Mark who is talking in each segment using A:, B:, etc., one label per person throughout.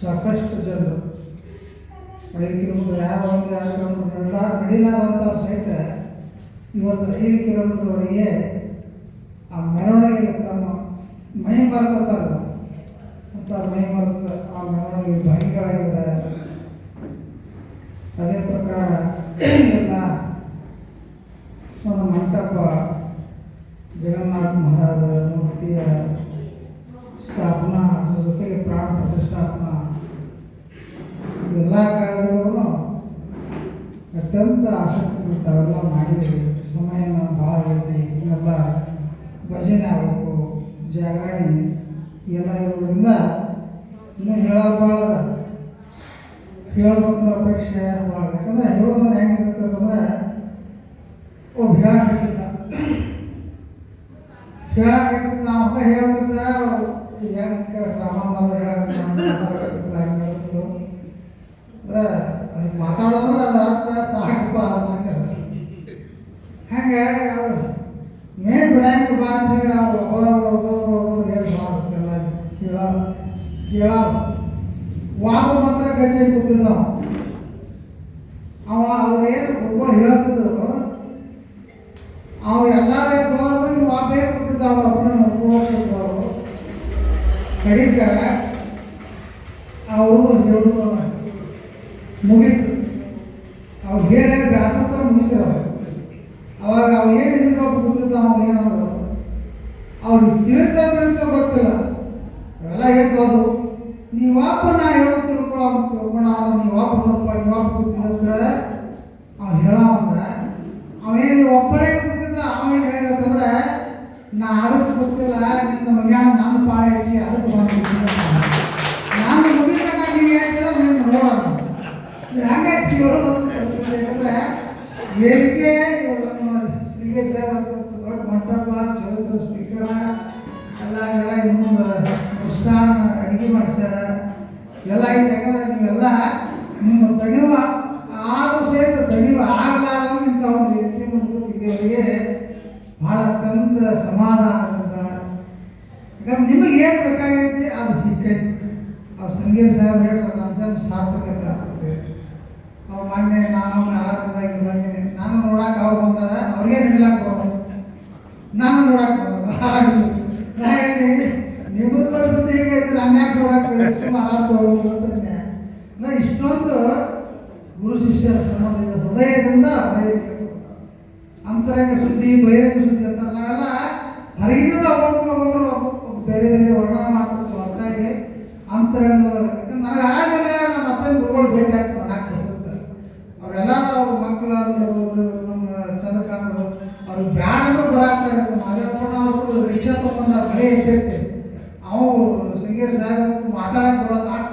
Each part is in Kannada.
A: ಸಾಕಷ್ಟು ಜನರು. ಐದು ಕಿಲೋಮೀಟರ್ ಯಾರು ಒಂದು ಎರಡು ಕಿಲೋಮೀಟರ್ ನಡ ನಡಿಲಾರ್ದಂಥವ್ರು ಸಹಿತ ಇವತ್ತು ಐದು ಕಿಲೋಮೀಟರ್ವರೆಗೆ ಆ ಮೆರವಣಿಗೆ ತಮ್ಮ ಮೈ ಮರೆತಾರಲ್ಲ ಅಂತ ಮೈ ಮರೆತ ಆ ಮೆರವಣಿಗೆ ಭಾಗಿಗಳಾಗಿದ್ದಾರೆ. ಅದೇ ಪ್ರಕಾರ ಕಾರ್ಯಗಳನ್ನು ಅತ್ಯಂತ ಆಸಕ್ತಿ ತಾವೆಲ್ಲ ಮಾಡಿದ್ದೀವಿ ಸಮಯ ಭಾಳ ಐತಿ ಇವೆಲ್ಲ ಭಜನೆ ಆಗಬೇಕು, ಜಾಗರಣೆ, ಎಲ್ಲ ಇರೋದ್ರಿಂದ ಇನ್ನೂ ಹೇಳೋದು ಭಾಳ ಹೇಳಬೇಕು ಅಪೇಕ್ಷೆ ಭಾಳ ಯಾಕಂದ್ರೆ ಹೇಳೋದ್ರೆ ಹೆಂಗಿರುತ್ತೆ ಅಂತಂದ್ರೆ ಒಬ್ಬ ಹೇಳೋಕ್ಕಿಲ್ಲ ಹೇಳಕ್ಕಾಗಿತ್ತು ಹಂಗೆ ಅವ್ರು. ಮೇನ್ ಬಿಡಂಗೆ ಬಾ ಅಂತ ಹೇಳಿ ಅವ್ರು ಒಬ್ಬರು ಒಬ್ಬರು ಒಬ್ಬರು ಏನು ಮಾಡುತ್ತೆಲ್ಲ ಕೇಳ ಕೇಳ. ವಾಪ ಮಾತ್ರ ಕಚೇರಿ ಕೂತಿದ್ದ ಅವ ಅವ್ರು ಏನು ಒಬ್ಬ ಹೇಳ್ತಿದ್ರು ಅವ ಎಲ್ಲಾರು ಎದ್ದವರು ವಾಪ ಏನು ಕೂತಿದ್ದ ಅವ್ರ ಒಬ್ಬನ ಒಬ್ಬರು ಕಡಿಕ ಅವರು. ಹೇಳುದು ಮುಗೀತು. ಅವ್ರು ಹೇಳಿ ಮುಗಿಸಿರವ ಅವಾಗ ಅವ್ರು ಏನು ಇದಕ್ಕೆ ಕೂತಿದ್ದ ಅವ್ನು ಏನಂದ್ರು ಅವ್ರು ತಿಳಿದ ಅಂತ ಗೊತ್ತಿಲ್ಲ ಅವೆಲ್ಲ ಎದ್ದೋದು ನೀವು ವಾಪ ನಾ ಹೇಳೋದು ತಿಳ್ಕೊಳ್ಳೋ ಅಂತ ತಿಳ್ಕೊಳ ನೀವು ವಾಪ ನೋಡಪ್ಪ ನೀವು ವಾಪ ಕೂತಿದ್ದ ಅವ್ನು ಹೇಳೋವಂದ ಅವೇನು ಒಬ್ಬರೇ ಕೂತಿದ್ದ ಅವೇನು ಹೇಳಿದಂದ್ರೆ ನಾ ಅದಕ್ಕೆ ಗೊತ್ತಿಲ್ಲ ನಿನ್ನ ಮಗ್ಯಾನ ನನ್ನ ಪಾಳ ಐತಿ ಅದಕ್ಕೆ ಬಂದು ನಾನು ಮುಗಿದಾಗ ನೀವು ಹೇಳ್ತೀರ ನಿನ್ನ ನೋಡೋಣ ಹಾಗಾಗಿ ಹೇಳೋದು ಯಾಕಂದ್ರೆ ವೇದಿಕೆ ಶ್ರೀಗೇಶ್ ದೊಡ್ಡ ಮಂಟಪ ಚಲೋ ಸ್ಪೀಕರ ಎಲ್ಲ ಎಲ್ಲ ಇನ್ನೊಂದು ಅನುಷ್ಠಾನ ಅಡುಗೆ ಮಾಡಿಸ್ಯಾರ. ಎಲ್ಲ ಐತೆ ಯಾಕಂದ್ರೆ ನೀವೆಲ್ಲ ನಿಮ್ಮ ತಣಿವ ಆದರೂ ಸಹಿತ ತಣಿವ ಆಗಲಾರ್ದು ಇಂಥ ಒಂದು ವ್ಯಕ್ತಿ ಮತ್ತು ಹಿರಿಯರಿಗೆ ಭಾಳ ಅತ್ಯಂತ ಸಮಾಧಾನದಿಂದ ಯಾಕಂದ್ರೆ ನಿಮಗೆ ಏನು ಬೇಕಾಗೈತಿ ಅದು ಸಿಕ್ಕೈತಿ. ಆ ಸಂಗೀತ ಸಾಹೇಬ್ ಹೇಳಿದ್ರೆ ನನ್ನ ಸಾರ್ಥಕತೆ ಅವ್ರು ಮೊನ್ನೆ ನಾನು ಆರಾಮದಾಗ ಬಂದಿನಿ ನಾನು ನೋಡಕ್ಕೆ ಅವ್ರು ಬಂದಾರ, ಅವ್ರಿಗೆ ನಿಲ್ಲಕ್ಕೆ ಹೋಗೋದು ನಾನು ನೋಡಕ್ಕೆ ಬಂದ ನಿಮಗೆ ಬರ್ತದೆ ಹೇಗೈತೆ ನಾನು ಯಾಕೆ ನೋಡಕ್ಕೆ ನಾ ಇಷ್ಟೊಂದು ಗುರು ಶಿಷ್ಯರ ಸಂಬಂಧ ಇದೆ ಹೃದಯದಿಂದ ಹೃದಯಕ್ಕೆ ಅಂತರಂಗ ಸುದ್ದಿ, ಬಹಿರಂಗ ಸುದ್ದಿ ಅಂತ ನಾವೆಲ್ಲ ಹೊರಗಿನಿಂದ ಒಬ್ಬೊಬ್ಬರು ಒಬ್ಬೊಬ್ರು ಬೇರೆ ಬೇರೆ ವರ್ಣನೆ ಮಾಡ್ತಾರೆ ಹೊರತಾಗಿ ಅಂತರಂಗದ ಅವರೆಲ್ಲರೂ ಅವ್ರ ಮಕ್ಕಳು ನಮ್ಮ ಚಂದ್ರಕಾಂತರು, ಅವ್ರು ಬ್ಯಾಡ ಅಂದ್ರೆ ಬರಾಕ್ತಾರೆ ಮಾದೇವಪ್ಪನ ಅವರು ರಿಕ್ಷಾ ತಗೊಂಡ ಮನೆ ಇಟ್ಟಿರ್ತೀವಿ ಅವು ಸಂಗೀತ ಸಾಹೇಬ್ ಮಾತಾಡಕ್ಕೆ ಬರೋದು ಆಟ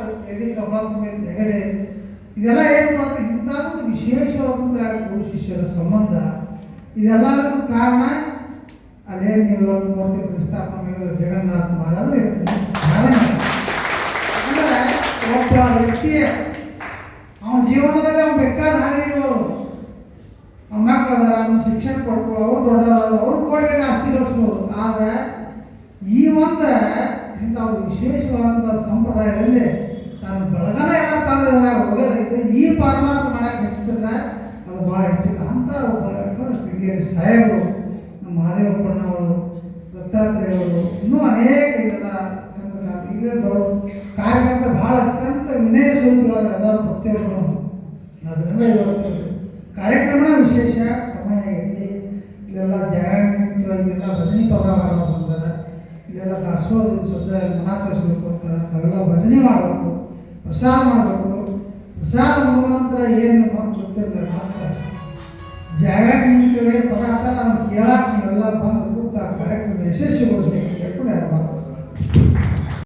A: ಮೇಲೆ ನೆಗಡೆ. ಇದೆಲ್ಲ ಏನು ಮಾಡ್ತಾರೆ ಇಂಥದ್ದು ವಿಶೇಷವಾದಂಥ ಗುರು ಶಿಷ್ಯರ ಸಂಬಂಧ. ಇದೆಲ್ಲದಕ್ಕೂ ಕಾರಣ ಅಲ್ಲೇನು ನೀವು ಇವತ್ತು ಮೂರ್ತಿ ಪ್ರಸ್ತಾಪನೆ ಜಗನ್ನಾಥ ಕಾರಣ. ಒಬ್ಬ ವ್ಯಕ್ತಿಯ ಅವನ ಜೀವನದಲ್ಲಿ ಅವ್ನು ಬೇಕಾದ ಹಾಗೆ ಅವರು ಅವ್ನ ಮಕ್ಕಳು ಅದಾರ ಅವ್ನ ಶಿಕ್ಷಣ ಕೊಟ್ಟು ಅವ್ರು ದೊಡ್ಡದಾದ ಅವ್ರು ಕೋಟಿ ಆಸ್ತಿ ಗಳಿಸ್ಬೋದು ಆದರೆ ಈ ಒಂದು ಇಂಥ ಒಂದು ವಿಶೇಷವಾದಂಥ ಸಂಪ್ರದಾಯದಲ್ಲಿ ನಾನು ಬೆಳಗನ ಎಲ್ಲ ತಂದಿದ್ರೆ ಹೋಗೋದೈತೆ. ಈ ಪಾರಮಾರ್ಥ ಮಾಡಕ್ಕೆ ಹೆಚ್ಚಿದ್ರೆ ಅದು ಭಾಳ ಹೆಚ್ಚಿಲ್ಲ ಅಂತ ಒಬ್ಬ ಶೃಂಗೇರಿ ಸಾಹೇಬರು, ನಮ್ಮ ಮಹದೇವಪ್ಪಣ್ಣವರು ದತ್ತಾತ್ರೇಯವರು ಇನ್ನೂ ಅನೇಕ ಇದೆಲ್ಲ ಚಂದ್ರಕಾಂತ್ ದೊಡ್ಡ ಕಾರ್ಯಕರ್ತ ಭಾಳ ಅತ್ಯಂತ ವಿನಯ ಸ್ವರೂಪಗಳಾದ ಎಲ್ಲ ಪ್ರತಿಯೊಬ್ಬರು ಅದರಿಂದ ಇವತ್ತು ಕಾರ್ಯಕ್ರಮ ವಿಶೇಷ, ಸಮಯ ಐತಿ ಇಲ್ಲೆಲ್ಲ ಜಾಗರಣೆ ಇದೆಲ್ಲ ಭಜನಿ ಪದ ಮಾಡೋದು. ಶಬ್ದ ಮನಾಚರಿಸ್ಬೇಕು ಅಂತಾರೆ ತಾವೆಲ್ಲ ಭಜನೆ ಮಾಡಬೇಕು. ಪ್ರಸಾದ ಮಾಡಬೇಕು. ಮುಗಿದ ನಂತರ ಏನು ಬಂದು ಗೊತ್ತಿರಲಿಲ್ಲ ನಿಂತೇವೆ ಪದಾರ್ಥ ನಾನು ಕೇಳಕ್ಕೆ ನೀವೆಲ್ಲ ಬಂದು ಕೂತ ಕಾರ್ಯಕ್ರಮ ಯಶಸ್ವಿಗೊಳಿಸಬೇಕು ಅಂತ ಹೇಳ್ಕೊಂಡು